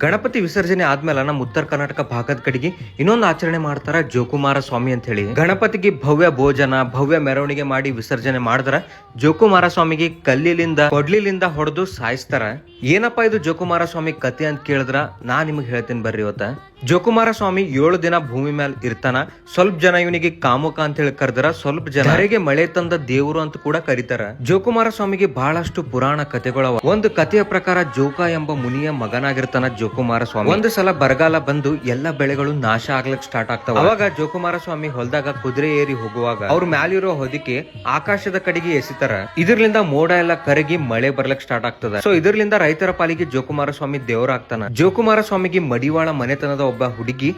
ಗಣಪತಿ ವಿಸರ್ಜನೆ ಆದ್ಮೇಲೆ ನಮ್ಮ ಉತ್ತರ ಕರ್ನಾಟಕ ಭಾಗದ ಕಡೆಗೆ ಇನ್ನೊಂದು ಆಚರಣೆ ಮಾಡ್ತಾರ ಜೋಕುಮಾರ ಸ್ವಾಮಿ ಅಂತ ಹೇಳಿ. ಗಣಪತಿಗೆ ಭವ್ಯ ಭೋಜನ, ಭವ್ಯ ಮೆರವಣಿಗೆ ಮಾಡಿ ವಿಸರ್ಜನೆ ಮಾಡಿದ್ರ. ಜೋಕುಮಾರ ಸ್ವಾಮಿಗೆ ಕಲ್ಲಿಲಿಂದ, ಕೊಡ್ಲಿಲಿಂದ ಹೊಡೆದು ಸಾಯಿಸ್ತಾರ. ಏನಪ್ಪಾ ಇದು ಜೋಕುಮಾರ ಸ್ವಾಮಿ ಕತೆ ಅಂತ ಕೇಳಿದ್ರ? ನಾ ನಿಮಗೆ ಹೇಳ್ತೀನಿ ಬರ್ರಿ ಇವತ್ತ. ಜೋಕುಮಾರ ಸ್ವಾಮಿ ಏಳು ದಿನ ಭೂಮಿ ಮೇಲೆ ಇರ್ತಾನ, ಸ್ವಲ್ಪ ಜನ ಇವನಿಗೆ ಕಾಮುಕ ಅಂತ ಹೇಳಿ ಕರೆದರ, ಸ್ವಲ್ಪ ಜನರಿಗೆ ಮಳೆ ತಂದ ದೇವರು ಅಂತ ಕೂಡ ಕರೀತಾರ. ಜೋಕುಮಾರ ಸ್ವಾಮಿಗೆ ಬಹಳಷ್ಟು ಪುರಾಣ ಕಥೆಗಳವ. ಒಂದು ಕಥೆಯ ಪ್ರಕಾರ ಜೋಕ ಎಂಬ ಮುನಿಯ ಮಗನಾಗಿರ್ತಾನ ಜೋಕುಮಾರ ಸ್ವಾಮಿ ಒಂದು ಸಲ ಬರಗಾಲ ಬಂದು ಎಲ್ಲ ಬೆಳೆಗಳು ನಾಶ ಆಗ್ಲಕ್ ಸ್ಟಾರ್ಟ್ ಆಗ್ತಾವ. ಅವಾಗ ಜೋಕುಮಾರ ಸ್ವಾಮಿ ಹೊಲದಾಗ ಕುದುರೆ ಏರಿ ಹೋಗುವಾಗ ಅವ್ರ ಮ್ಯಾಲಿರೋ ಹೊದಿಕೆ ಆಕಾಶದ ಕಡೆಗೆ ಎಸಿತಾರ. ಇದರಿಂದ ಮೋಡ ಎಲ್ಲ ಕರಗಿ ಮಳೆ ಬರ್ಲಕ್ ಸ್ಟಾರ್ಟ್ ಆಗ್ತದ. ಸೊ ಇದರಿಂದ ರೈತರ ಪಾಲಿಗೆ ಜೋಕುಮಾರ ಸ್ವಾಮಿ ದೇವರಾಗ್ತಾನ ಜೋಕುಮಾರ ಸ್ವಾಮಿಗೆ ಮಡಿವಾಳ ಮನೆತನದ ಒಬ್ಬ ಹುಡುಗಿ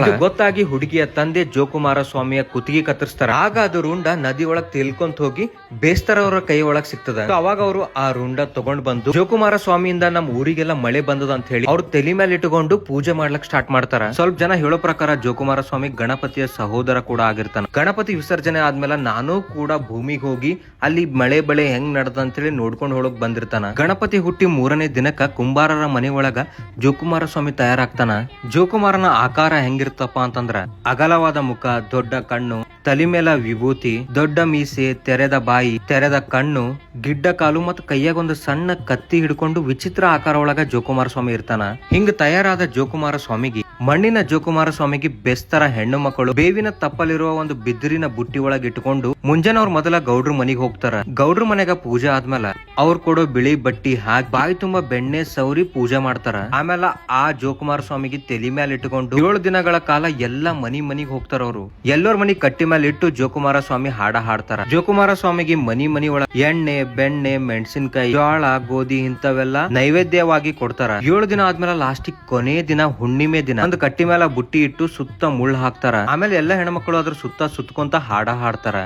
ಇದು ಗೊತ್ತಾಗಿ ಹುಡುಗಿಯ ತಂದೆ ಜೋಕುಮಾರ ಸ್ವಾಮಿಯ ಕುತ್ತಿಗೆ ಕತ್ತರಿಸ್ತಾರ ಆಗ ಅದು ರುಂಡ ನದಿ ಒಳಗ್ ತೇಲ್ಕೊಂತ ಹೋಗಿ ಬೇಸ್ತರ ಅವರ ಕೈ ಒಳಗ್ ಸಿಗ್ತದ. ಅವಾಗ ಅವರು ಆ ರುಂಡ ತಗೊಂಡ್ ಬಂದು ಜೋಕುಮಾರ ಸ್ವಾಮಿಯಿಂದ ನಮ್ಮ ಊರಿಗೆಲ್ಲ ಮಳೆ ಬಂದದ ಅಂತ ಹೇಳಿ ಅವ್ರು ತಲೆ ಮೇಲೆ ಇಟ್ಟುಕೊಂಡು ಪೂಜೆ ಮಾಡ್ಲಕ್ ಸ್ಟಾರ್ಟ್ ಮಾಡ್ತಾರ. ಸ್ವಲ್ಪ ಜನ ಹೇಳೋ ಪ್ರಕಾರ ಜೋಕುಮಾರ ಸ್ವಾಮಿ ಗಣಪತಿಯ ಸಹೋದರ ಕೂಡ ಆಗಿರ್ತಾನ. ಗಣಪತಿ ವಿಸರ್ಜನೆ ಆದ್ಮೇಲೆ ನಾನು ಕೂಡ ಭೂಮಿಗೆ ಹೋಗಿ ಅಲ್ಲಿ ಮಳೆ ಬೆಳೆ ಹೆಂಗ್ ಅಂತ ಹೇಳಿ ನೋಡ್ಕೊಂಡು ಹೋಗಕ್ ಬಂದಿರ್ತಾನ. ಗಣಪತಿ ಹುಟ್ಟಿ ಮೂರನೇ ದಿನಕ್ಕ ಕುಂಬಾರರ ಮನೆ ಒಳಗ ಜೋಕುಮಾರ ಸ್ವಾಮಿ ತಯಾರಾಗ್ತಾನ. ಜೋಕುಮಾರನ ಆಕಾರ ಹೆಂಗಿರ್ತಪ್ಪ ಅಂತಂದ್ರ ಅಗಲವಾದ ಮುಖ, ದೊಡ್ಡ ಕಣ್ಣು ತಲೆ ಮೇಲ ವಿಭೂತಿ, ದೊಡ್ಡ ಮೀಸೆ, ತೆರೆದ ಬಾಯಿ, ತೆರೆದ ಕಣ್ಣು, ಗಿಡ್ಡ ಕಾಲು ಮತ್ತು ಕೈಯಾಗೊಂದು ಸಣ್ಣ ಕತ್ತಿ ಹಿಡ್ಕೊಂಡು ವಿಚಿತ್ರ ಆಕಾರ ಒಳಗ ಜೋಕುಮಾರ ಸ್ವಾಮಿ ಇರ್ತಾನ. ಹಿಂಗ ತಯಾರಾದ ಜೋಕುಮಾರ ಸ್ವಾಮಿಗೆ ಮಣ್ಣಿನ ಜೋಕುಮಾರ ಸ್ವಾಮಿಗೆ ಬೆಸ್ತರ ಹೆಣ್ಣು ಮಕ್ಕಳು ಬೇವಿನ ತಪ್ಪಲಿರುವ ಒಂದು ಬಿದಿರಿನ ಬುಟ್ಟಿ ಒಳಗೆ ಇಟ್ಕೊಂಡು ಮುಂಜಾನೆ ಅವ್ರ ಮೊದಲ ಗೌಡ್ರ ಮನೆಗೆ ಹೋಗ್ತಾರ. ಗೌಡ್ರ ಮನೆಗ ಪೂಜೆ ಆದ್ಮೇಲೆ ಅವ್ರು ಕೊಡೋ ಬಿಳಿ ಬಟ್ಟಿ ಹಾಕಿ ಬಾಯಿ ತುಂಬಾ ಬೆಣ್ಣೆ ಸೌರಿ ಪೂಜೆ ಮಾಡ್ತಾರ. ಆಮೇಲೆ ಆ ಜೋಕುಮಾರ ಸ್ವಾಮಿಗೆ ತಲೆ ಮೇಲೆ ಇಟ್ಟುಕೊಂಡು ಏಳು ದಿನಗಳ ಕಾಲ ಎಲ್ಲಾ ಮನಿ ಮನಿಗ್ ಹೋಗ್ತಾರ ಅವರು. ಎಲ್ಲರ ಮನಿ ಕಟ್ಟಿ ಮೇಲೆ ಇಟ್ಟು ಜೋಕುಮಾರ ಸ್ವಾಮಿ ಹಾಡ ಹಾಡ್ತಾರ. ಜೋಕುಮಾರ ಸ್ವಾಮಿಗೆ ಮನಿ ಮನಿ ಒಳಗ ಎಣ್ಣೆ, ಬೆಣ್ಣೆ, ಮೆಣಸಿನಕಾಯಿ ಜೋಳ ಗೋಧಿ ಇಂಥವೆಲ್ಲ ನೈವೇದ್ಯವಾಗಿ ಕೊಡ್ತಾರ. ಏಳು ದಿನ ಆದ್ಮೇಲೆ ಲಾಸ್ಟಿಗೆ ಕೊನೆ ದಿನ ಹುಣ್ಣಿಮೆ ದಿನ. ಒಂದು ಕಟ್ಟಿ ಮೇಲೆ ಬುಟ್ಟಿ ಇಟ್ಟು ಸುತ್ತ ಮುಳ್ಳು ಹಾಕ್ತಾರ. ಆಮೇಲೆ ಎಲ್ಲ ಹೆಣ್ಮಕ್ಳು ಅದ್ರ ಸುತ್ತ ಸುತ್ತಕೊಂತ ಹಾಡ ಹಾಡ್ತಾರ.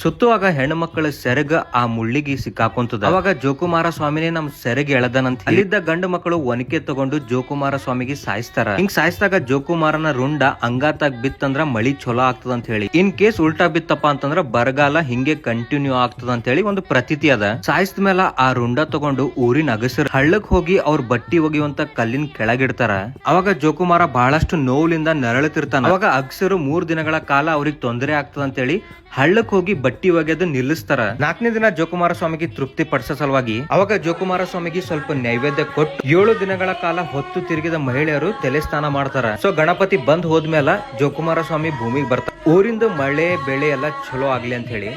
ಸುತ್ತುವಾಗ ಹೆಣ್ಮಕ್ಳ ಸೆರಗ ಆ ಮುಳ್ಳಿಗೆ ಸಿಕ್ಕಾಕೊಂತದ. ಅವಾಗ ಜೋಕುಮಾರ ಸ್ವಾಮಿನೇ ನಮ್ ಸೆರೆಗೆ ಎಳದನಂತ ಅಲ್ಲಿದ್ದ ಗಂಡು ಮಕ್ಕಳು ಒನಕೆ ತಗೊಂಡು ಜೋಕುಮಾರ ಸ್ವಾಮಿಗೆ ಸಾಯಿಸ್ತಾರ. ಹಿಂಗ್ ಸಾಯಿಸಿದಾಗ ಜೋಕುಮಾರನ ರುಂಡ ಅಂಗಾತಾಗ್ ಬಿತ್ತಂದ್ರ ಮಳಿ ಚೊಲೋ ಆಗ್ತದ ಅಂತ ಹೇಳಿ. ಇನ್ ಕೇಸ್ ಉಲ್ಟಾ ಬಿತ್ತಪ್ಪ ಅಂತಂದ್ರ ಬರಗಾಲ ಹಿಂಗೆ ಕಂಟಿನ್ಯೂ ಆಗ್ತದ ಅಂತ ಹೇಳಿ ಒಂದು ಪ್ರತೀತಿ ಅದ. ಸಾಯಿಸಿದ ಮೇಲೆ ಆ ರುಂಡ ತಗೊಂಡು ಊರಿನ ಅಗಸರ್ ಹಳ್ಳಕ್ ಹೋಗಿ ಅವ್ರ ಬಟ್ಟಿ ಒಗೆಯುವಂತ ಕಲ್ಲಿನ ಕೆಳಗಿಡ್ತಾರ. ಅವಾಗ ಜೋಕುಮಾರ ಬಹಳಷ್ಟು ನೋವುಲಿಂದ ನರಳುತ್ತಿರ್ತಾನ. ಅವಾಗ ಅಗಸರು ಮೂರ್ ದಿನಗಳ ಕಾಲ ಅವ್ರಿಗೆ ತೊಂದರೆ ಆಗ್ತದ ಅಂತ ಹೇಳಿ ಹಳ್ಳಕ್ ಹೋಗಿ ಬಟ್ಟಿ ಒಗೆದು ನಿಲ್ಲಿಸ್ತಾರ. ನಾಲ್ಕನೇ ದಿನ ಜೋಕುಮಾರ ಸ್ವಾಮಿಗೆ ತೃಪ್ತಿ ಪಡಿಸೋ ಸಲುವಾಗಿ ಅವಾಗ ಜೋಕುಮಾರ ಸ್ವಾಮಿಗೆ ಸ್ವಲ್ಪ ನೈವೇದ್ಯ ಕೊಟ್ಟು ಏಳು ದಿನಗಳ ಕಾಲ ಹೊತ್ತು ತಿರುಗಿದ ಮಹಿಳೆಯರು ತಲೆ ಸ್ನಾನ ಮಾಡ್ತಾರ. ಸೊ ಗಣಪತಿ ಬಂದ್ ಹೋದ್ಮೇಲೆ ಜೋಕುಮಾರ ಸ್ವಾಮಿ ಭೂಮಿಗೆ ಬರ್ತಾರೆ ಊರಿಂದ ಮಳೆ ಬೆಳೆ ಎಲ್ಲ ಚಲೋ ಆಗ್ಲಿ ಅಂತ ಹೇಳಿ.